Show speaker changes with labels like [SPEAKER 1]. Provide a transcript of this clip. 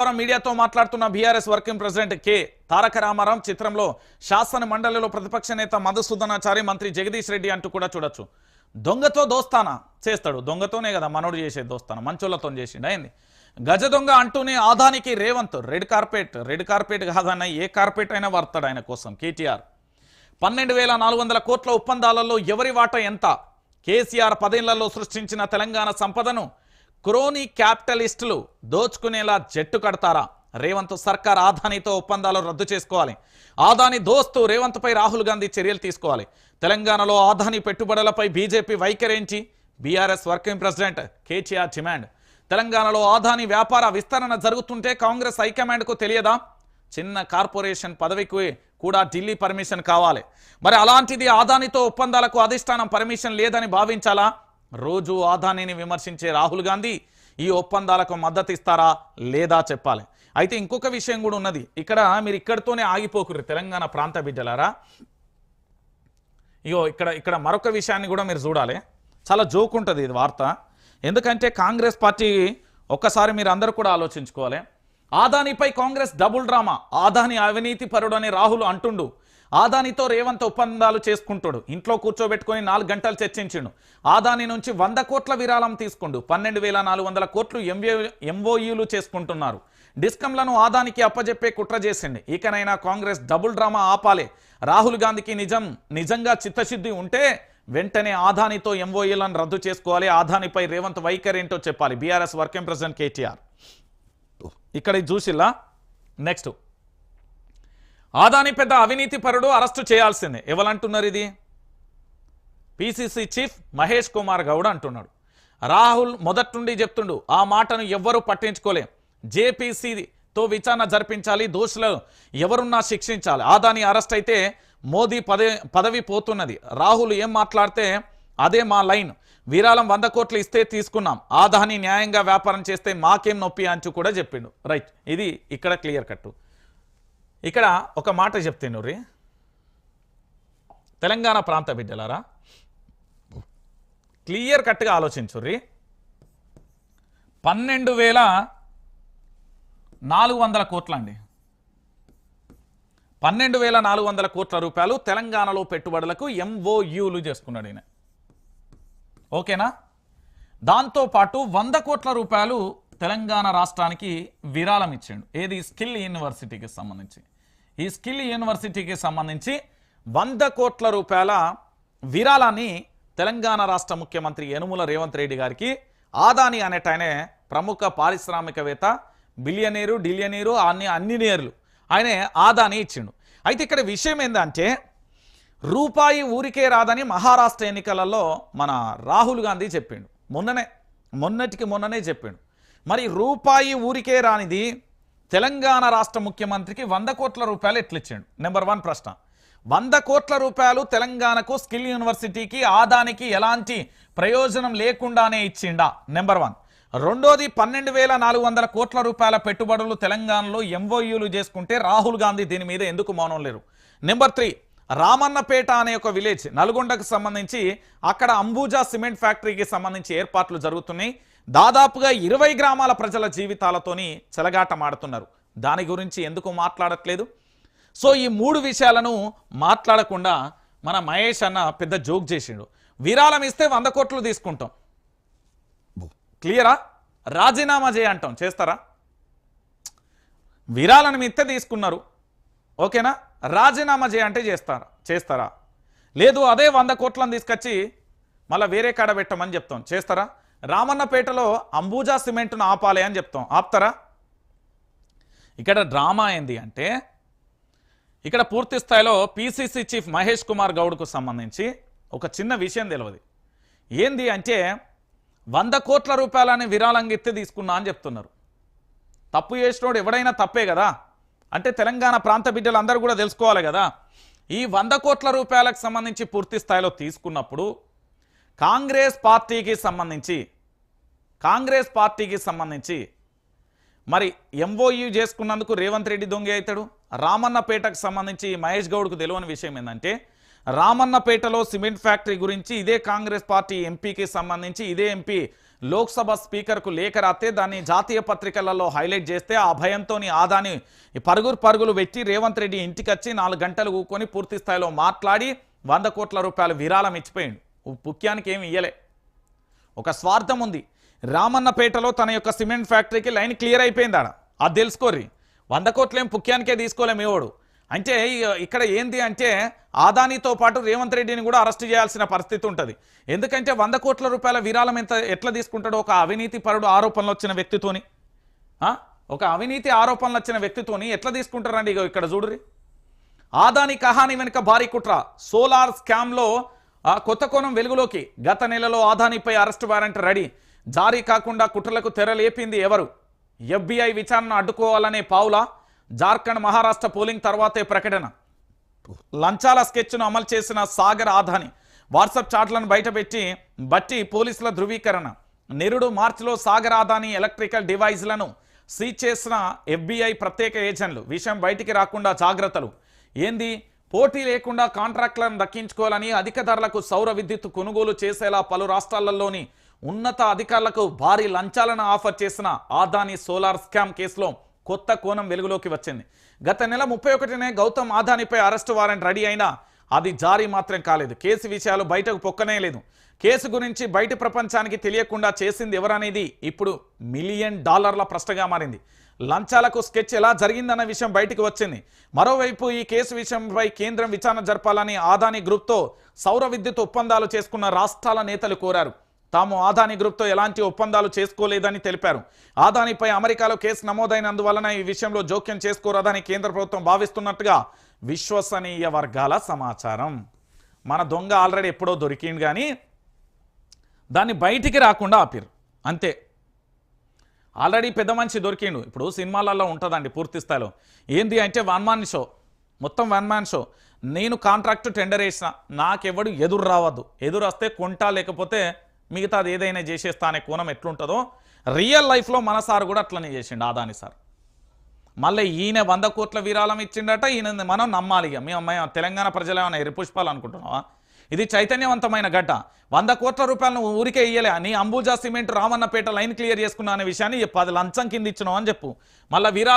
[SPEAKER 1] వారం మీడియాతో మాట్లాడుతున్న BRS working president K Taraka Rama Rao చిత్రంలో శాసన మండలిలో ప్రతిపక్ష నేత మధుసూదనాచారి మంత్రి జగదీష్ రెడ్డి అంటూ కూడా చూడొచ్చు. దొంగతో దోస్తానా చేస్తాడు. దొంగతోనే కదా మనోడు చేసే దోస్తానా మంచోళ్ళతో చేసిండు అయింది. గజ దొంగ అంటూనే ఆదానికి Revanth red carpet red carpet కాదన్న ఏ కార్పెట్ అయినా వాడతాడు ఆయన కోసం కేటీఆర్. పన్నెండు వేల నాలుగు వందల కోట్ల ఒప్పందాలలో ఎవరి వాటా ఎంత? కేసీఆర్ పదేళ్ళలో సృష్టించిన తెలంగాణ సంపదను క్రోనీ క్యాపిటలిస్టులు దోచుకునేలా జట్టు కడతారా? రేవంత్ సర్కార్ ఆదానితో ఒప్పందాలు రద్దు చేసుకోవాలి. ఆదాని దోస్తు రేవంత్పై రాహుల్ గాంధీ చర్యలు తీసుకోవాలి. తెలంగాణలో ఆదాని పెట్టుబడులపై BJP వైఖరించి BRS working president KTR demand. తెలంగాణలో ఆదాని వ్యాపార విస్తరణ జరుగుతుంటే కాంగ్రెస్ హైకమాండ్కు తెలియదా? చిన్న కార్పొరేషన్ పదవికి కూడా ఢిల్లీ పర్మిషన్ కావాలి. మరి అలాంటిది ఆదానితో ఒప్పందాలకు అధిష్టానం పర్మిషన్ లేదని భావించాలా? రోజు ఆదానిని విమర్శించే రాహుల్ గాంధీ ఈ ఒప్పందాలకు మద్దతు ఇస్తారా లేదా చెప్పాలి. అయితే ఇంకొక విషయం కూడా ఉన్నది. ఇక్కడ మీరు ఇక్కడితోనే ఆగిపోకుర్రు తెలంగాణ ప్రాంత బిడ్డలారా. ఇగో ఇక్కడ ఇక్కడ మరొక విషయాన్ని కూడా మీరు చూడాలి. చాలా జోక్ ఉంటుంది ఇది వార్త. ఎందుకంటే కాంగ్రెస్ పార్టీ ఒక్కసారి మీరు అందరూ కూడా ఆలోచించుకోవాలి. ఆదానిపై కాంగ్రెస్ డబుల్ డ్రామా. ఆదాని అవినీతి పరుడు అని రాహుల్ అంటుండు. ఆదానితో రేవంత్ ఒప్పందాలు చేసుకుంటాడు. ఇంట్లో కూర్చోబెట్టుకొని నాలుగు గంటలు చర్చించిండు. ఆదాని నుంచి వంద కోట్ల విరాళం తీసుకుండు. పన్నెండు వేల నాలుగు వందల కోట్లు ఎంఓ ఎంఓయూలు చేసుకుంటున్నారు. డిస్కంలను ఆదానికి అప్పజెప్పే కుట్ర చేసింది ఇకనైనా కాంగ్రెస్ డబుల్ డ్రామా ఆపాలే. రాహుల్ గాంధీకి నిజం నిజంగా చిత్తశుద్ధి ఉంటే వెంటనే ఆదానితో ఎంఓయూలను రద్దు చేసుకోవాలి. ఆదానిపై రేవంత్ వైఖరి ఏంటో చెప్పాలి. BRS working president KTR. ఇక్కడ చూసిల్లా? నెక్స్ట్. ఆదాని పెద్ద అవినీతి పరుడు అరెస్టు చేయాల్సిందే. ఎవరంటున్నారు ఇది? పిసిసి చీఫ్ మహేష్ కుమార్ గౌడ్ అంటున్నాడు. రాహుల్ మొదటి నుండి చెప్తుండు ఆ మాటను ఎవ్వరూ పట్టించుకోలేం. జేపీసీతో విచారణ జరిపించాలి దోషులు ఎవరున్నా శిక్షించాలి. ఆదాని అరెస్ట్ అయితే మోదీ పదవి పదవి పోతున్నది. రాహుల్ ఏం మాట్లాడితే అదే మా లైన్. విరాళం వంద కోట్లు ఇస్తే తీసుకున్నాం. ఆదాని న్యాయంగా వ్యాపారం చేస్తే మాకేం నొప్పి అంచు కూడా చెప్పిండు. రైట్ ఇది ఇక్కడ క్లియర్ కట్టు. ఇక్కడ ఒక మాట చెప్తాను రీ. తెలంగాణ ప్రాంత బిడ్డలారా క్లియర్ కట్గా ఆలోచించుర్రి పన్నెండు వేల నాలుగు వందల కోట్లండి పన్నెండు వేల నాలుగు వందల కోట్ల రూపాయలు తెలంగాణలో పెట్టుబడులకు ఎంఓయూలు చేసుకున్నాడు ఈయన. ఓకేనా? దాంతోపాటు వంద కోట్ల రూపాయలు తెలంగాణ రాష్ట్రానికి విరాళం ఇచ్చాడు. ఏది? స్కిల్ యూనివర్సిటీకి సంబంధించి. ఈ స్కిల్ యూనివర్సిటీకి సంబంధించి వంద కోట్ల రూపాయల విరాళాన్ని తెలంగాణ రాష్ట్ర ముఖ్యమంత్రి యనుమల రేవంత్ రెడ్డి గారికి ఆదాని అనేటైనే ప్రముఖ పారిశ్రామికవేత్త బిలియనీరు డిలియనీరు అన్ని అన్ని నేర్లు ఆయనే ఆదాని ఇచ్చిండు. అయితే ఇక్కడ విషయం ఏంటంటే రూపాయి ఊరికే రాదని మహారాష్ట్ర ఎన్నికలలో మన రాహుల్ గాంధీ చెప్పిండు. మొన్ననే మొన్నటికి మొన్ననే చెప్పిండు. మరి రూపాయి ఊరికే రానిది తెలంగాణ రాష్ట్ర ముఖ్యమంత్రికి వంద కోట్ల రూపాయలు ఎట్లిచ్చాడు? నెంబర్ వన్ ప్రశ్న. వంద కోట్ల రూపాయలు తెలంగాణకు స్కిల్ యూనివర్సిటీకి ఆదానికి ఎలాంటి ప్రయోజనం లేకుండానే ఇచ్చిండా? నెంబర్ వన్ రెండోది పన్నెండు వేల నాలుగు వందల కోట్ల రూపాయల పెట్టుబడులు తెలంగాణలో ఎంఓయూలు చేసుకుంటే రాహుల్ గాంధీ దీని మీద ఎందుకు మౌనం లేరు? నెంబర్ త్రీ రామన్నపేట అనే ఒక విలేజ్ నల్గొండకు సంబంధించి అక్కడ అంబూజా సిమెంట్ ఫ్యాక్టరీకి సంబంధించి ఏర్పాట్లు జరుగుతున్నాయి. దాదాపుగా ఇరవై గ్రామాల ప్రజల జీవితాలతోని చెలగాటమాడుతున్నారు. దాని గురించి ఎందుకు మాట్లాడట్లేదు? సో ఈ మూడు విషయాలను మాట్లాడకుండా మన మహేష్ అన్న పెద్ద జోక్ చేసిండు. విరాళం ఇస్తే వంద కోట్లు తీసుకుంటాం. క్లియరా? రాజీనామా చేయంటాం. చేస్తారా? విరాళం ఇస్తే తీసుకున్నారు. ఓకేనా? రాజీనామా చేయంటే చేస్తారా? చేస్తారా? లేదు అదే వంద కోట్లను తీసుకొచ్చి మళ్ళీ వేరే కాడ పెట్టమని చెప్తాం. చేస్తారా? రామన్నపేటలో అంబూజా సిమెంట్ను ఆపాలి అని చెప్తాం. ఆప్తారా? ఇక్కడ డ్రామా ఏంది అంటే ఇక్కడ పూర్తి స్థాయిలో పిసిసి చీఫ్ మహేష్ కుమార్ గౌడ్కు సంబంధించి ఒక చిన్న విషయం తెలియదు ఏంది అంటే వంద కోట్ల రూపాయలని విరాళంగా ఎత్తి తీసుకున్నా అని చెప్తున్నారు. తప్పు చేసినోడు ఎవడైనా తప్పే కదా? అంటే తెలంగాణ ప్రాంత బిడ్డలు అందరూ కూడా తెలుసుకోవాలి కదా? ఈ వంద కోట్ల రూపాయలకు సంబంధించి పూర్తి స్థాయిలో తీసుకున్నప్పుడు కాంగ్రెస్ పార్టీకి సంబంధించి కాంగ్రెస్ పార్టీకి సంబంధించి మరి ఎంఓయూ చేసుకున్నందుకు రేవంత్ రెడ్డి దొంగ అవుతాడు. రామన్నపేటకు సంబంధించి మహేష్ గౌడ్కు తెలియని విషయం ఏంటంటే రామన్నపేటలో సిమెంట్ ఫ్యాక్టరీ గురించి ఇదే కాంగ్రెస్ పార్టీ ఎంపీకి సంబంధించి ఇదే ఎంపీ లోక్సభ స్పీకర్కు లేఖ రాస్తే దాన్ని జాతీయ పత్రికలలో హైలైట్ చేస్తే ఆ భయంతోని ఆదాని ఈ పరుగురు పరుగులు పెట్టి రేవంత్ రెడ్డి ఇంటికి వచ్చి నాలుగు గంటలు కూకొని పూర్తి స్థాయిలో మాట్లాడి వంద కోట్ల రూపాయలు విరాళం ఇచ్చిపోయిండు. పుక్యానికి ఏమి ఇయ్యలే. ఒక స్వార్థం ఉంది. రామన్నపేటలో తన యొక్క సిమెంట్ ఫ్యాక్టరీకి లైన్ క్లియర్ అయిపోయింది ఆడ అది తెలుసుకోర్రి. వంద కోట్లేం పుక్యానికే తీసుకోలేము ఇవ్వడు అంటే ఇక్కడ ఏంది అంటే ఆదానితో పాటు రేవంత్ రెడ్డిని కూడా అరెస్ట్ చేయాల్సిన పరిస్థితి ఉంటుంది. ఎందుకంటే వంద కోట్ల రూపాయల విరాళం ఎంత ఎట్లా తీసుకుంటాడో ఒక అవినీతి పరుడు ఆరోపణలు వచ్చిన వ్యక్తితోని. ఒక అవినీతి ఆరోపణలు వచ్చిన వ్యక్తితోని ఎట్లా తీసుకుంటారండి ఇగో ఇక్కడ చూడురి ఆదాని కహాని వెనుక భారీ కుట్ర. సోలార్ స్కామ్లో ఆ కొత్త కోణం వెలుగులోకి గత నెలలో ఆదానిపై అరెస్ట్ వారెంట్ రెడీ. జారీ కాకుండా కుట్రలకు తెరలేపింది ఎవరు? ఎఫ్బీఐ విచారణ అడ్డుకోవాలనే పావులా జార్ఖండ్ మహారాష్ట్ర పోలింగ్ తర్వాతే ప్రకటన. లంచాల స్కెచ్ను అమలు చేసిన సాగర్ ఆధాని వాట్సాప్ చాట్లను బయటపెట్టి బట్టి పోలీసుల ధృవీకరణ. నిరుడు మార్చిలో సాగర్ ఆధాని ఎలక్ట్రికల్ డివైజ్లను సీజ్ చేసిన ఎఫ్బీఐ ప్రత్యేక ఏజెంట్లు. విషయం బయటికి రాకుండా జాగ్రత్తలు. ఏంది? పోటీ లేకుండా కాంట్రాక్టులను దక్కించుకోవాలని అధిక ధరలకు సౌర విద్యుత్ కొనుగోలు చేసేలా పలు రాష్ట్రాలలోని ఉన్నత అధికారులకు భారీ లంచాలను ఆఫర్ చేసిన ఆదాని సోలార్ స్కామ్ కేసులో కొత్త కోణం వెలుగులోకి వచ్చింది. గత నెల ముప్పై ఒకటినే గౌతమ్ ఆదానిపై అరెస్టు వారెంట్ రెడీ అయినా అది జారీ మాత్రం కాలేదు. కేసు విషయాలు బయటకు పొక్కనే లేదు. కేసు గురించి బయట ప్రపంచానికి తెలియకుండా చేసింది ఎవరనేది ఇప్పుడు మిలియన్ డాలర్ల ప్రశ్నగా మారింది. లంచాలకు స్కెచ్ ఎలా జరిగిందన్న విషయం బయటికి వచ్చింది. మరోవైపు ఈ కేసు విషయంపై కేంద్రం విచారణ జరపాలని ఆదాని గ్రూప్తో సౌర విద్యుత్ ఒప్పందాలు చేసుకున్న రాష్ట్రాల నేతలు కోరారు. తాము ఆదాని గ్రూప్తో ఎలాంటి ఒప్పందాలు చేసుకోలేదని తెలిపారు. ఆదానిపై అమెరికాలో కేసు నమోదైనందువలన ఈ విషయంలో జోక్యం చేసుకోరాదని కేంద్ర ప్రభుత్వం భావిస్తున్నట్టుగా విశ్వసనీయ వర్గాల సమాచారం. మన దొంగ ఆల్రెడీ ఎప్పుడో దొరికింది కానీ దాన్ని బయటికి రాకుండా ఆపిరు అంతే. ఆల్రెడీ పెద్ద మనిషి దొరికిండు. ఇప్పుడు సినిమాలలో ఉంటుందండి పూర్తి స్థాయిలో. ఏంది అంటే వన్ మ్యాన్ షో. మొత్తం వన్ మ్యాన్ షో. నేను కాంట్రాక్ట్ టెండర్ వేసిన నాకెవడు ఎదురు రావద్దు. ఎదురు వస్తే కొంటా లేకపోతే మిగతాది ఏదైనా చేసేస్తా అనే కోణం ఎట్లుంటుందో రియల్ లైఫ్లో మన సార్ కూడా అట్లనే చేసిండు ఆదాని సార్. మళ్ళీ ఈయన వంద కోట్ల విరాళం ఇచ్చిండట ఈయన మనం నమ్మాలి ఇక మేము తెలంగాణ ప్రజలు ఏమైనా ఎరిపుష్పాలు అనుకుంటున్నావా? ఇది చైతన్యవంతమైన ఘట. వంద కోట్ల రూపాయలను ఊరికే ఇయ్యలే. నీ Ambuja cement Ramannapeta line clear చేసుకున్నా అనే విషయాన్ని చెప్పు. అది లంచం కింద ఇచ్చినావు అని చెప్పు. మళ్ళీ వీరా